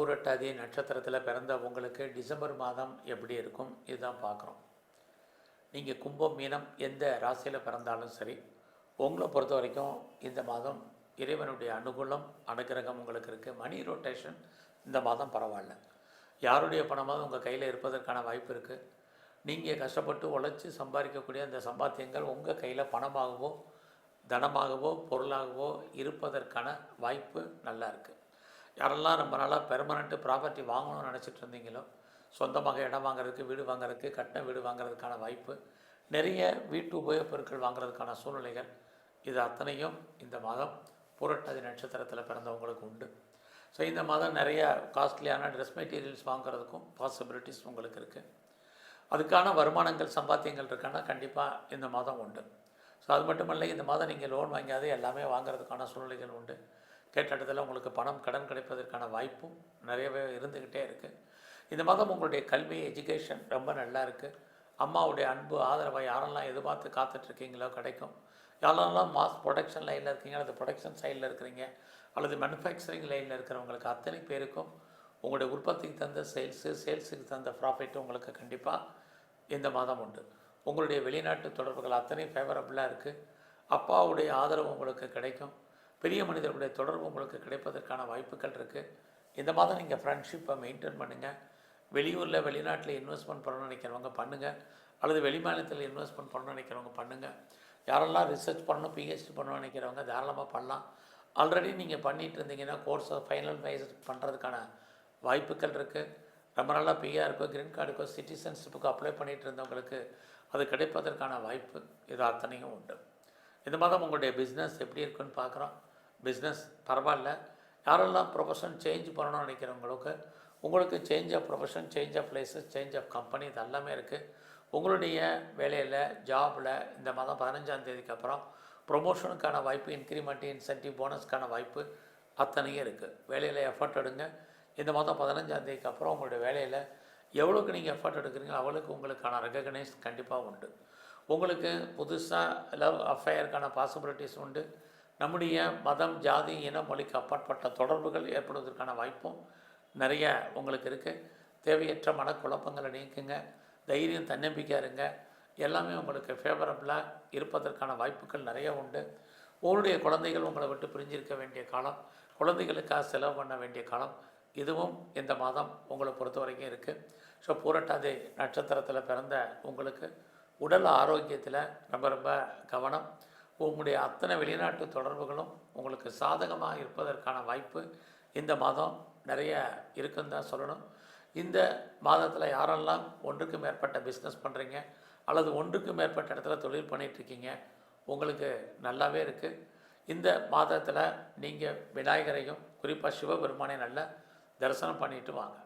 பூரட்டாதி நட்சத்திரத்தில் பிறந்த உங்களுக்கு டிசம்பர் மாதம் எப்படி இருக்கும்? இதுதான் பார்க்குறோம். நீங்கள் கும்பம் மீனம் எந்த ராசியில் பிறந்தாலும் சரி உங்களை பொறுத்த வரைக்கும் இந்த மாதம் இறைவனுடைய அனுகூலம் அனுகிரகம் உங்களுக்கு இருக்குது மணி ரொட்டேஷன் இந்த மாதம் பரவாயில்ல. யாருடைய பணமாவது உங்கள் கையில் இருப்பதற்கான வாய்ப்பு இருக்குது நீங்கள் கஷ்டப்பட்டு உழைச்சி சம்பாதிக்கக்கூடிய அந்த சம்பாத்தியங்கள் உங்கள் கையில் பணமாகவோ தனமாகவோ பொருளாகவோ இருப்பதற்கான வாய்ப்பு நல்லா இருக்குது யாரெல்லாம் ரொம்ப நாளாக பெர்மனண்ட்டு ப்ராப்பர்ட்டி வாங்கணும்னு நினச்சிட்டு இருந்தீங்களோ சொந்தமாக இடம் வாங்குறதுக்கு வீடு வாங்குறதுக்கு கட்டின வீடு வாங்குறதுக்கான வாய்ப்பு நிறைய வீட்டு உபயோகப் பொருட்கள் வாங்குறதுக்கான சூழ்நிலைகள் இது அத்தனையும் இந்த மாதம் புரட்டாதி நட்சத்திரத்தில் பிறந்தவங்களுக்கு உண்டு. ஸோ இந்த மாதம் நிறைய காஸ்ட்லியான ட்ரெஸ் மெட்டீரியல்ஸ் வாங்குறதுக்கும் பாசிபிலிட்டிஸ் உங்களுக்கு இருக்குது அதுக்கான வருமானங்கள் சம்பாத்தியங்கள் இருக்கான்னா கண்டிப்பாக இந்த மாதம் உண்டு. ஸோ அது மட்டுமல்ல இந்த மாதம் நீங்கள் லோன் வாங்கியாவது எல்லாமே வாங்குறதுக்கான சூழ்நிலைகள் உண்டு. கேட்ட இடத்துல உங்களுக்கு பணம் கடன் கிடைப்பதற்கான வாய்ப்பும் நிறையவே இருந்துக்கிட்டே இருக்குது இந்த மாதம் உங்களுடைய கல்வி எஜுகேஷன் ரொம்ப நல்லா இருக்குது அம்மாவுடைய அன்பு ஆதரவை யாரெல்லாம் எதிர்பார்த்து காத்துட்ருக்கீங்களோ கிடைக்கும். யாரெல்லாம் மாஸ் ப்ரொடக்ஷன் லைனில் இருக்கீங்க அல்லது ப்ரொடக்ஷன் சைடில் இருக்கிறீங்க அல்லது மேனுஃபேக்சரிங் லைனில் இருக்கிறவங்களுக்கு அத்தனை பேருக்கும் உங்களுடைய உற்பத்திக்கு தந்த சேல்ஸு சேல்ஸுக்கு தந்த ப்ராஃபிட் உங்களுக்கு கண்டிப்பாக இந்த மாதம் உண்டு. உங்களுடைய வெளிநாட்டு தொடர்புகள் அத்தனை ஃபேவரபுளாக இருக்குது அப்பாவுடைய ஆதரவு உங்களுக்கு கிடைக்கும். பெரிய மனிதர்களுடைய தொடர்பு உங்களுக்கு கிடைப்பதற்கான வாய்ப்புகள் இருக்குது இந்த மாதம் நீங்கள் ஃப்ரெண்ட்ஷிப்பை மெயின்டைன் பண்ணுங்கள் வெளியூரில் வெளிநாட்டில் இன்வெஸ்ட்மெண்ட் பண்ணணும்னு நினைக்கிறவங்க பண்ணுங்கள் அல்லது வெளிமாநிலத்தில் இன்வெஸ்ட்மெண்ட் பண்ணணும்னு நினைக்கிறவங்க பண்ணுங்கள் யாரெல்லாம் ரிசர்ச் பண்ணணும் பிஹெச்டி பண்ணணும்னு நினைக்கிறவங்க தாராளமாக பண்ணலாம். ஆல்ரெடி நீங்கள் பண்ணிகிட்டு இருந்தீங்கன்னா கோர்ஸை ஃபைனல் வைஸ் பண்ணுறதுக்கான வாய்ப்புகள் இருக்குது ரொம்ப நாளாக பிஆருக்கோ கிரீன் கார்டுக்கோ சிட்டிசன்ஷிப்புக்கோ அப்ளை பண்ணிகிட்டு இருந்தவங்களுக்கு அது கிடைப்பதற்கான வாய்ப்பு இது அத்தனையும் உண்டு. இந்த மாதம் உங்களுடைய பிஸ்னஸ் எப்படி இருக்குன்னு பார்க்குறோம். பிஸ்னஸ் பரவாயில்ல. யாரெல்லாம் ப்ரொஃபஷன் சேஞ்ச் பண்ணணும்னு நினைக்கிறவங்களுக்கு உங்களுக்கு change of profession change of places change of company இது எல்லாமே இருக்குது உங்களுடைய வேலையில் ஜாபில் இந்த மாதம் பதினஞ்சாம் தேதிக்கு அப்புறம் ப்ரொமோஷனுக்கான வாய்ப்பு இன்க்ரிமெண்ட் இன்சென்டிவ் போனஸ்க்கான வாய்ப்பு அத்தனையும் இருக்குது வேலையில் எஃபர்ட் எடுங்க. இந்த மாதம் பதினஞ்சாம் தேதிக்கு அப்புறம் உங்களுடைய வேலையில் எவ்வளோக்கு நீங்கள் எஃபர்ட் எடுக்கிறீங்களோ அவளுக்கு உங்களுக்கான ரெகக்னைஸ் கண்டிப்பாக உண்டு. உங்களுக்கு புதுசாக லவ் அஃபேருக்கான பாசிபிலிட்டிஸ் உண்டு. நம்முடைய மதம் ஜாதி இன மொழிக்கு அப்பாற்பட்ட தொடர்புகள் ஏற்படுவதற்கான வாய்ப்பும் நிறைய உங்களுக்கு இருக்குது தேவையற்ற மனக்குழப்பங்களை நீக்குங்க. தைரியம் தன்னம்பிக்கையாக இருங்க எல்லாமே உங்களுக்கு ஃபேவரபுளாக இருப்பதற்கான வாய்ப்புகள் நிறைய உண்டு. உங்களுடைய குழந்தைகள் உங்களை விட்டு பிரிஞ்சிருக்க வேண்டிய காலம் குழந்தைகளுக்காக செலவு பண்ண வேண்டிய காலம் இதுவும் இந்த மாதம் உங்களை பொறுத்த வரைக்கும் இருக்குது ஸோ பூரட்டாதி நட்சத்திரத்தில் பிறந்த உங்களுக்கு உடல் ஆரோக்கியத்தில் ரொம்ப ரொம்ப கவனம். உங்களுடைய அத்தனை வெளிநாட்டு தொடர்புகளும் உங்களுக்கு சாதகமாக இருப்பதற்கான வாய்ப்பு இந்த மாதம் நிறைய இருக்குன்னு தான் சொல்லணும். இந்த மாதத்தில் யாரெல்லாம் ஒன்றுக்கு மேற்பட்ட பிஸ்னஸ் பண்ணுறீங்க அல்லது ஒன்றுக்கு மேற்பட்ட இடத்துல தொழில் பண்ணிகிட்ருக்கீங்க உங்களுக்கு நல்லாவே இருக்குது இந்த மாதத்தில் நீங்கள் விநாயகரையும் குறிப்பாக சிவபெருமானை நல்லா தரிசனம் பண்ணிட்டு வாங்க.